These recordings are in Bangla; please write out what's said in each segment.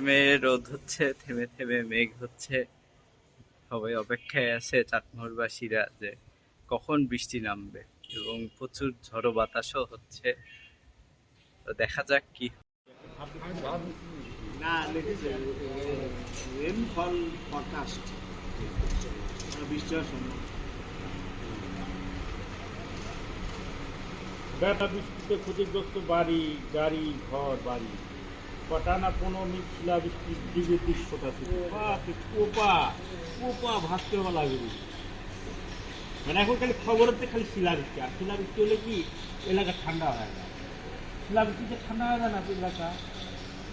থেমে রোদ হচ্ছে থেমে থেমে মেঘ হচ্ছে। সবাই অপেক্ষায় আছে চাটমোহরবাসীরা যে কখন বৃষ্টি নামবে এবং প্রচুর ঝড়ো বাতাসও হচ্ছে। তো দেখা যাক কি বৃষ্টিতে ক্ষতিগ্রস্ত বাড়ি গাড়ি ঘর বাড়ি। কটা না পনেরো মিনিট শিলা বৃষ্টি দিকে দিক ছিল কোপা কোপা ভাসতে লাগে মানে এখন খালি খবরেতে খালি শিলা বৃষ্টি। আর শিলা বৃষ্টি হলে কি এলাকা ঠান্ডা হয়ে যায় শিলা বৃষ্টিতে ঠান্ডা হয়ে যায় না এলাকা?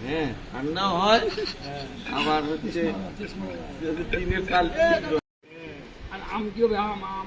হ্যাঁ ঠান্ডা হয়। হ্যাঁ। আবার হচ্ছে যদি দিনের কাল আর আম কি হবে? আম আম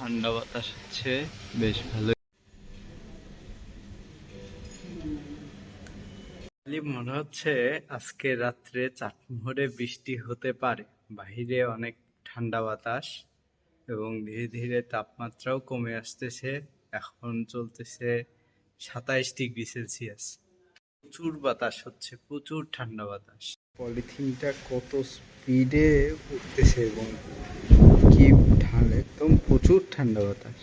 ঠান্ডা বাতাস হচ্ছে, বেশ ভালো। মনে হচ্ছে আজকে রাত্রে চাটমোহরে বৃষ্টি হতে পারে। বাইরে অনেক ঠান্ডা বাতাস এবং ধীরে ধীরে তাপমাত্রাও কমে আসতেছে। এখন চলতেছে সাতাইশ ডিগ্রি সেলসিয়াস। প্রচুর বাতাস হচ্ছে, প্রচুর ঠান্ডা বাতাস। পলিথিনটা কত স্পিডে উঠতেছে এবং একদম প্রচুর ঠান্ডা বাতাস।